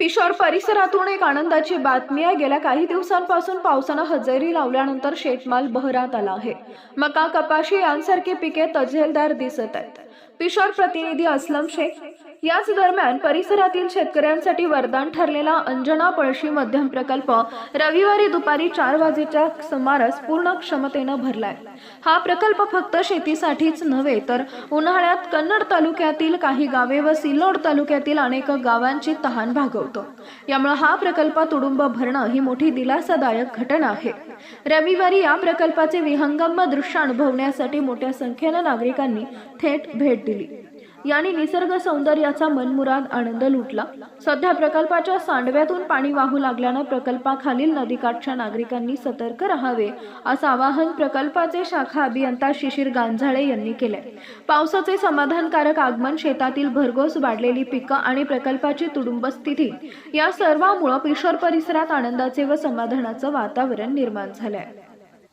पिशोर परिसरातून एक आनंदाची बातमी आहे. गेल्या काही दिवसांपासून पावसानं हजेरी लावल्यानंतर शेतमाल बहरात आला आहे. मका कपाशी यांसारखी पिके तजेलदार दिसत आहेत. पिशोर प्रतिनिधी असलम शेख याच दरम्यान परिसरातील शेतकऱ्यांसाठी वरदान ठरलेला अंजना पळशी मध्यम प्रकल्प रविवारी दुपारी चार वाजेच्या सुमारास पूर्ण क्षमतेनं भरलाय. हा प्रकल्प फक्त शेतीसाठीच नव्हे तर उन्हाळ्यात कन्नड तालुक्यातील काही गावे व सिल्लोड तालुक्यातील अनेक गावांची तहान भागवतो यामुळे हा प्रकल्प तुडुंब भरणं ही मोठी दिलासादायक घटना आहे. रविवारी या प्रकल्पाचे विहंगम दृश्य अनुभवण्यासाठी मोठ्या संख्येनं नागरिकांनी थेट भेट दिली. यांनी निसर्ग सौंदर्याचा मनमुराद आनंद लुटला. सध्या प्रकल्पाच्या सांडव्यातून पाणी वाहू लागल्यानं प्रकल्पाखालील नदीकाठच्या नागरिकांनी सतर्क राहावे असं आवाहन प्रकल्पाचे शाखा अभियंता शिशिर गांजाळे यांनी केले पावसाचे समाधानकारक आगमन शेतातील भरघोस वाढलेली पिकं आणि प्रकल्पाची तुडुंब स्थिती या सर्वामुळं पिशोर परिसरात आनंदाचे व समाधानाचं वातावरण निर्माण झालंय.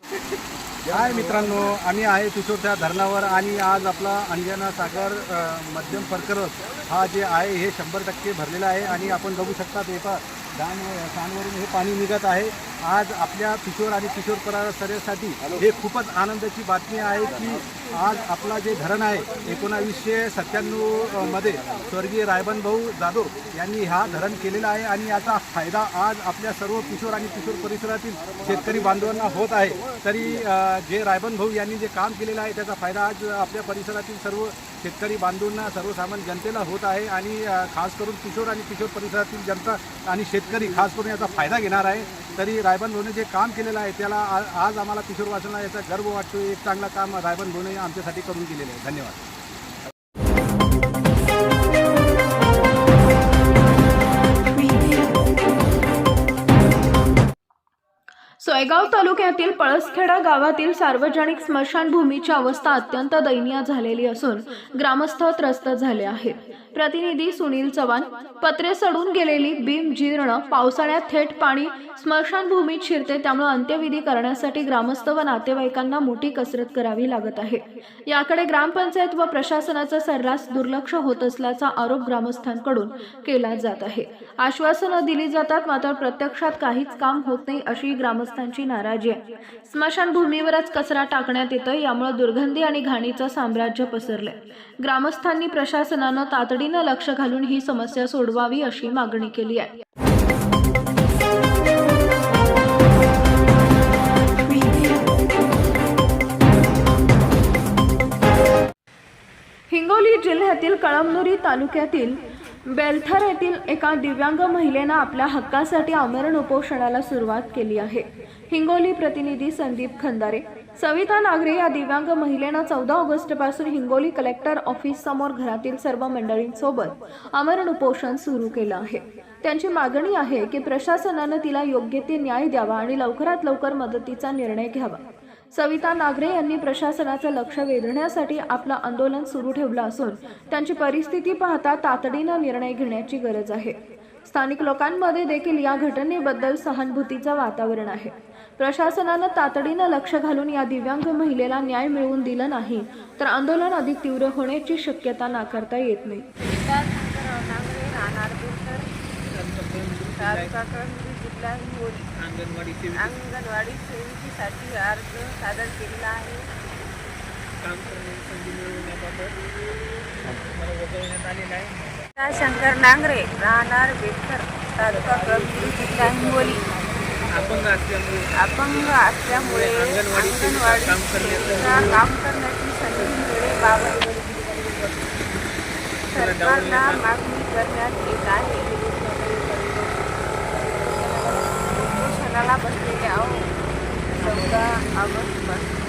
हाय मित्रांनो आम्ही आहे पिशोरच्या धरणावर आणि आज आपला अंजना सागर अ, मध्यम प्रकल्प हा जे आहे हे शंभर टक्के भरलेला आहे आणि आपण बघू शकता एका डान सांडवरून हे पाणी निघत आहे. आज आपल्या पिशोर आणि किशोर परिसरासाठी हे खूपच आनंदाची बातमी आहे की आज आपला जे धरण आहे एकोणावीसशे सत्त्याण्णवमध्ये स्वर्गीय रायबन भाऊ जाधव यांनी हा धरण केलेला आहे आणि याचा फायदा आज आपल्या सर्व किशोर आणि किशोर परिसरातील शेतकरी बांधवांना होत आहे. तरी जे रायबन भाऊ यांनी जे काम केलेलं आहे त्याचा फायदा आज आपल्या परिसरातील सर्व शेतकरी बांधवांना सर्वसामान्य जनतेला होत आहे आणि खास करून किशोर आणि किशोर परिसरातील जनता आणि शेतकरी खास करून याचा फायदा घेणार आहे. तरी रायबन भाऊने जे काम केलेलं आहे त्याला आज आम्हाला किशोर वाचनाला याचा गर्व वाटतो एक चांगलं काम रायबन भाऊने आमच्यासाठी करून केलेलं आहे. धन्यवाद. जळगाव तालुक्यातील पळसखेडा गावातील सार्वजनिक स्मशानभूमीची अवस्था अत्यंत दयनीय झालेली असून ग्रामस्थ त्रस्त झाले आहेत. प्रतिनिधी सुनील चव्हाण पत्रे सडून गेलेली बीम जीर्ण पावसाळ्यात थेट पाणी स्मशानभूमीत शिरते त्यामुळे अंत्यविधी करण्यासाठी ग्रामस्थ व नातेवाईकांना मोठी कसरत करावी लागत आहे. याकडे ग्रामपंचायत व प्रशासनाचा सर्रास दुर्लक्ष होत असल्याचा आरोप ग्रामस्थांकडून केला जात आहे. आश्वासनं दिली जातात मात्र प्रत्यक्षात काहीच काम होत नाही अशी ग्रामस्थांची नाराजी आहे. स्मशानभूमीवरच कचरा टाकण्यात येतं यामुळे दुर्गंधी आणि घाणीचं साम्राज्य पसरलंय. ग्रामस्थांनी प्रशासनानं तातडीनं लक्ष घालून ही समस्या सोडवावी अशी मागणी केली आहे. हिंगोली जिल्ह्यातील कळमनुरी तालुक्यातील बेलथर येथील एका दिव्यांग महिलेनं आपल्या हक्कासाठी आमरण उपोषणाला सुरुवात केली आहे. हिंगोली प्रतिनिधी संदीप खंदारे. सविता नागरे या दिव्यांग महिलेनं चौदा ऑगस्टपासून हिंगोली कलेक्टर ऑफिस समोर घरातील सर्व मंडळींसोबत आमरण उपोषण सुरू केलं आहे. त्यांची मागणी आहे की प्रशासनानं तिला योग्य ते न्याय द्यावा आणि लवकरात लवकर मदतीचा निर्णय घ्यावा. सविता नागरे यांनी प्रशासनाचं लक्ष वेधण्यासाठी आपलं आंदोलन सुरू ठेवलं असून त्यांची परिस्थिती पाहता तातडीनं निर्णय घेण्याची गरज आहे. स्थानिक लोकांमध्ये देखील या घटनेबद्दल सहानुभूतीचं वातावरण आहे. प्रशासनानं तातडीनं लक्ष घालून या दिव्यांग महिलेला न्याय मिळवून दिलं नाही तर आंदोलन अधिक तीव्र होण्याची शक्यता नाकारता येत नाही. अंगणवाडी सेविका अंगणवाडी सेविकेसाठी अर्ज सादर केलेला आहे. काम करण्याची संधी मिळवण्याबाबत मला वगळण्यात आलेलं आहे. त्या शंकर नांगरे राहणार बेलसर तालुका कळमनुरी जिल्हा हिंगोली. अपंग असल्यामुळे अपंग असल्यामुळे अंगणवाडी सेविका अंगणवाडी काम करण्याचं- सेविका काम करण्याची संधी मिळेबाबत सरकारला मागणी करण्यात येत आहे. उपोषणाला बसलेले आहो चौदा ऑगस्टपासून